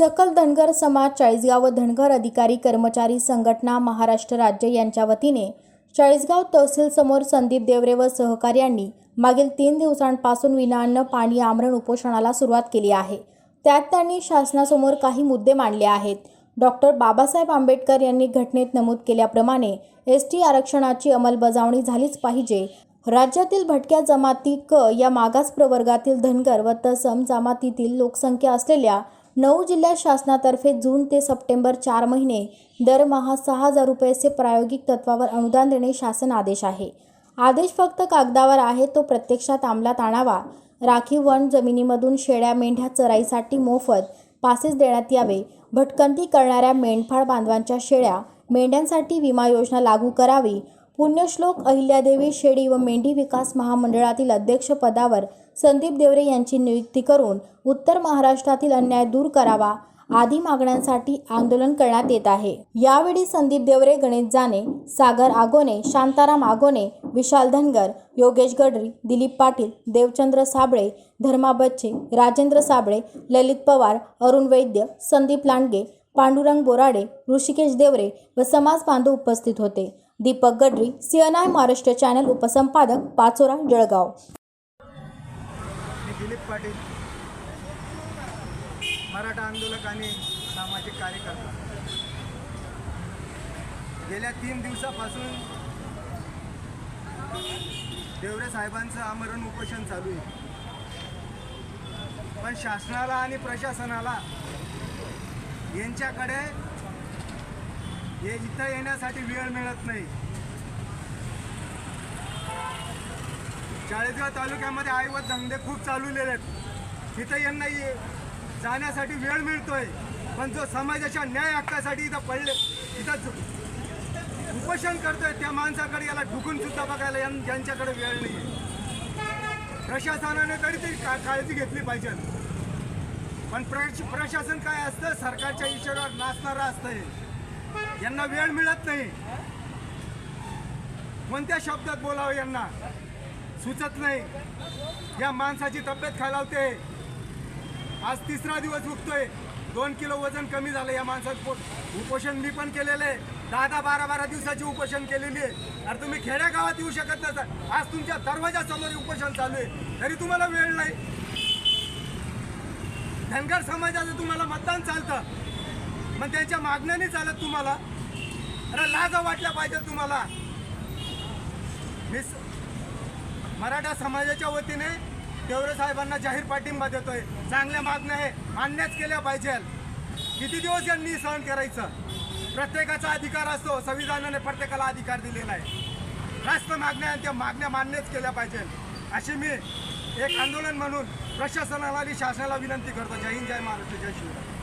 सकल धनगर समाज चाळीसगाव व धनगर अधिकारी कर्मचारी संघटना महाराष्ट्र राज्य यांच्या वतीने चाळीसगाव तहसील समोर संदीप देवरे व सहकार्यांनी मागील तीन दिवसांपासून विनाअन्न पाणी आमरण उपोषणाला सुरुवात केली आहे. त्यात त्यांनी शासनासमोर काही मुद्दे मांडले आहेत. डॉक्टर बाबासाहेब आंबेडकर यांनी घटनेत नमूद केल्याप्रमाणे एस टी आरक्षणाची अंमलबजावणी झालीच पाहिजे. राज्यातील भटक्या जमाती क या मागास प्रवर्गातील धनगर व तसम जमातीतील लोकसंख्या असलेल्या नऊ जिल्ह्यात शासनातर्फे जून ते सप्टेंबर चार महिने दरमहा सहा हजार रुपयेचे प्रायोगिक तत्वावर अनुदान देणे शासन आदेश आहे. आदेश फक्त कागदावर आहे तो प्रत्यक्षात अंमलात आणावा. राखीव वन जमिनीमधून शेळ्या मेंढ्या चराईसाठी मोफत पासेस देण्यात यावे. भटकंती करणाऱ्या मेंढपाळ बांधवांच्या शेळ्या मेंढ्यांसाठी विमा योजना लागू करावी. पुण्यश्लोक अहिल्यादेवी शेळी व मेंढी विकास महामंडळातील अध्यक्षपदावर संदीप देवरे यांची नियुक्ती करून उत्तर महाराष्ट्रातील अन्याय दूर करावा आदी मागण्यांसाठी आंदोलन करण्यात येत आहे. यावेळी संदीप देवरे गणेश जाने सागर आगोने शांताराम आगोने विशाल धनगर योगेश गडरी दिलीप पाटील देवचंद्र साबळे धर्मा बच्चे राजेंद्र साबळे ललित पवार अरुण वैद्य संदीप लांडगे पांडुरंग बोराडे ऋषिकेश देवरे व समाज बांधव उपस्थित होते. दीपक गडरी सीएनआय महाराष्ट्र चॅनल उपसंपादक पाचोरा जळगाव. पाटील मराठा आंदोलक आणि सामाजिक कार्यकर्ता. गेल्या तीन दिवसापासून देवरे साहेबांचं आमरण उपोषण चालू आहे. पण शासनाला आणि प्रशासनाला यांच्याकडे हे इथं येण्यासाठी वेळ मिळत नाही. चाळीसगाव तालुक्यामध्ये आईवत धंदे खूप चालवलेले आहेत. तिथं यांना ये- जाण्यासाठी वेळ मिळतोय. पण जो समाजाच्या न्याय हक्कासाठी इथं पडले इथं उपोषण करतोय त्या माणसाकडे याला ढुकून सुद्धा बघायला ज्यांच्याकडे यांच्याकडे वेळ नाही प्रशासनाने तरी ती का काळजी घेतली पाहिजे. पण प्रश प्रशासन काय असतं? सरकारच्या इशारावर नाचणारं असतंय. यांना वेळ मिळत नाही. कोणत्या शब्दात बोलावं यांना? सुचत नाही. या माणसाची तब्येत खालावते. आज तिसरा दिवस उगतोय दोन किलो वजन कमी झालं या माणसाचं उपोषण मी पण केलेलं आहे. दहा दहा बारा बारा दिवसाची उपोषण केलेली आहे. अरे तुम्ही खेड्यागावात येऊ शकत नसता आज तुमच्या दरवाजासमोर उपोषण चालू आहे. तरी तुम्हाला वेळ नाही. धनगर समाजाचं तुम्हाला मतदान चालतं. मग त्यांच्या मागण्याने चालत तुम्हाला. अरे लाज वाटल्या पाहिजे तुम्हाला. मी मराठा समाजाच्या वतीने देवरे साहेबांना जाहीर पाठिंबा देतोय. चांगल्या मागण्या आहे मान्यच केल्या पाहिजे. किती दिवस यांनी सहन करायचं? प्रत्येकाचा अधिकार असतो. संविधानाने प्रत्येकाला अधिकार दिलेला आहे. राष्ट्र मागण्या त्या मागण्या मान्यच केल्या पाहिजे. अशी मी एक आंदोलन म्हणून प्रशासनाला आणि शासनाला विनंती करतो. जय हिंद जय महाराष्ट्र जय शिवराय.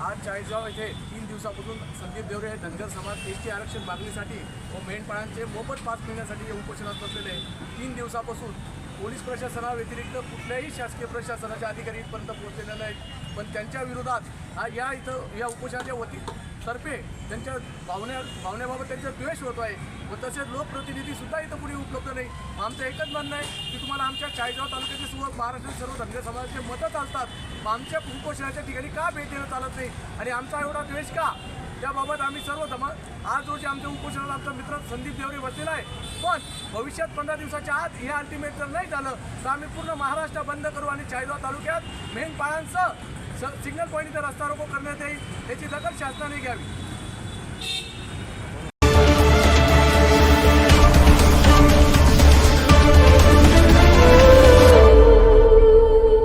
आज चाळीसगाव येथे तीन दिवसापासून संदीप देवरे हे धनगर समाज एस टी आरक्षण मागणीसाठी व मेंढपाळांचे मोफत पाच मिळण्यासाठी हे उपोषणात बसलेले आहे. तीन दिवसापासून पोलीस प्रशासनाव्यतिरिक्त कुठल्याही शासकीय प्रशासनाच्या अधिकारी इथपर्यंत पोहोचलेले नाहीत पण त्यांच्या विरोधात हा या इथं या उपोषणाच्या वती तर्फे त्यांच्या भावन्या भावनेबाबत त्यांचा द्वेष होतो आहे व तसेच लोकप्रतिनिधीसुद्धा इथं पुढे उपलब्ध नाही. आमचं एकच म्हणणं आहे की तुम्हाला आमच्या चाळीसगाव तालुक्याचे सर्व महाराष्ट्रातील सर्व धनगर समाजाचे मतं चालतात. मग आमच्या उपोषणाच्या ठिकाणी का भेट देणं चालत नाही? आणि आमचा एवढा द्वेष का? त्याबाबत आम्ही सर्व जमा आज रोजी आमच्या उपोषणाला आमचा मित्र संदीप देवरे बसलेला आहे. पण भविष्यात पंधरा दिवसाच्या आत हे अल्टिमेट जर नाही झालं तर आम्ही पूर्ण महाराष्ट्र बंद करू आणि चाळीसगाव तालुक्यात मेन पाळांचं सिग्नल पॉईंट इथं रस्ता रोको करण्यात येईल त्याची दखल शासनाने घ्यावी